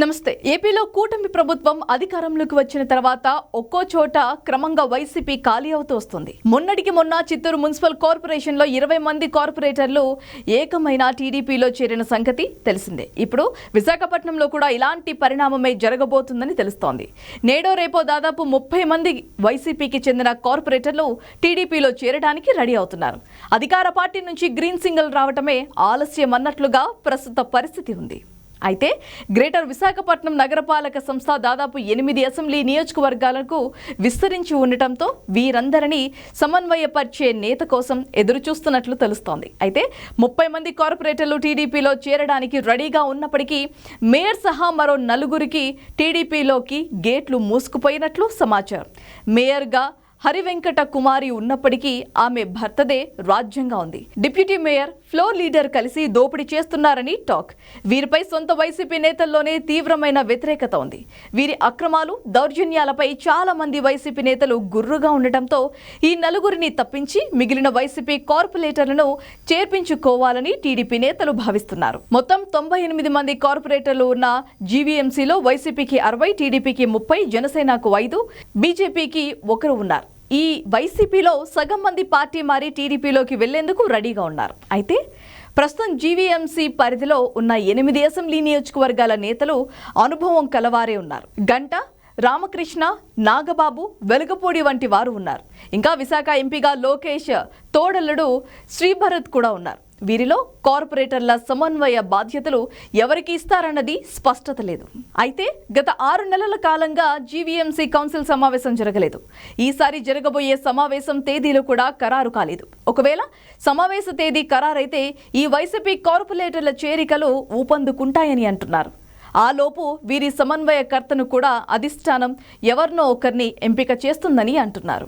నమస్తే ఏపీలో కూటమి ప్రభుత్వం అధికారంలోకి వచ్చిన తర్వాత ఒక్కో చోట క్రమంగా వైసీపీ ఖాళీ అవుతూ వస్తుంది. మొన్నటికి మొన్న చిత్తూరు మున్సిపల్ కార్పొరేషన్లో ఇరవై మంది కార్పొరేటర్లు ఏకమైన టీడీపీలో చేరిన సంగతి తెలిసిందే. ఇప్పుడు విశాఖపట్నంలో కూడా ఇలాంటి పరిణామమే జరగబోతుందని తెలుస్తోంది. నేడో రేపో దాదాపు ముప్పై మంది వైసీపీకి చెందిన కార్పొరేటర్లు టీడీపీలో చేరడానికి రెడీ అవుతున్నారు. అధికార పార్టీ నుంచి గ్రీన్ సింగిల్ రావటమే ఆలస్యం అన్నట్లుగా ప్రస్తుత పరిస్థితి ఉంది. అయితే గ్రేటర్ విశాఖపట్నం నగరపాలక సంస్థ దాదాపు ఎనిమిది అసెంబ్లీ నియోజకవర్గాలకు విస్తరించి ఉండటంతో వీరందరినీ సమన్వయపరిచే నేత కోసం ఎదురుచూస్తున్నట్లు తెలుస్తోంది. అయితే ముప్పై మంది కార్పొరేటర్లు టీడీపీలో చేరడానికి రెడీగా ఉన్నప్పటికీ మేయర్ సహా మరో నలుగురికి టీడీపీలోకి గేట్లు మూసుకుపోయినట్లు సమాచారం. మేయర్గా హరివెంకట కుమారి ఉన్నప్పటికీ ఆమె భర్తదే రాజ్యంగా ఉంది. డిప్యూటీ మేయర్ ఫ్లోర్ లీడర్ కలిసి దోపిడీ చేస్తున్నారని టాక్. వీరిపై సొంత వైసీపీ నేతల్లోనే తీవ్రమైన వ్యతిరేకత ఉంది. వీరి అక్రమాలు దౌర్జన్యాలపై చాలా మంది వైసీపీ నేతలు గుర్రుగా ఉండటంతో ఈ నలుగురిని తప్పించి మిగిలిన వైసీపీ కార్పొరేటర్లను చేర్పించుకోవాలని టీడీపీ నేతలు భావిస్తున్నారు. మొత్తం తొంభై ఎనిమిది మంది కార్పొరేటర్లు ఉన్న జీవీఎంసీలో వైసీపీకి అరవై టీడీపీకి ముప్పై జనసేనకు ఐదు బీజేపీకి ఒకరు ఉన్నారు. ఈ వైసీపీలో సగం మంది పార్టీ మారి టీడీపీలోకి వెళ్ళేందుకు రెడీగా ఉన్నారు. అయితే ప్రస్తుతం జీవీఎంసీ పరిధిలో ఉన్న ఎనిమిది అసెంబ్లీ నియోజకవర్గాల నేతలు అనుభవం కలవారే ఉన్నారు. గంట రామకృష్ణ నాగబాబు వెలుగపూడి వంటి వారు ఉన్నారు. ఇంకా విశాఖ ఎంపీగా లోకేష్ తోడల్లుడు శ్రీభరత్ కూడా ఉన్నారు. వీరిలో కార్పొరేటర్ల సమన్వయ బాధ్యతలు ఎవరికి ఇస్తారన్నది స్పష్టత లేదు. అయితే గత ఆరు నెలల కాలంగా జీవీఎంసీ కౌన్సిల్ సమావేశం జరగలేదు. ఈసారి జరగబోయే సమావేశం తేదీలు కూడా ఖరారు కాలేదు. ఒకవేళ సమావేశ తేదీ ఖరారైతే ఈ వైసీపీ కార్పొరేటర్ల చేరికలు ఊపందుకుంటాయని అంటున్నారు. ఆ లోపు వీరి సమన్వయకర్తను కూడా అధిష్టానం ఎవరినో ఒకరిని ఎంపిక చేస్తుందని అంటున్నారు.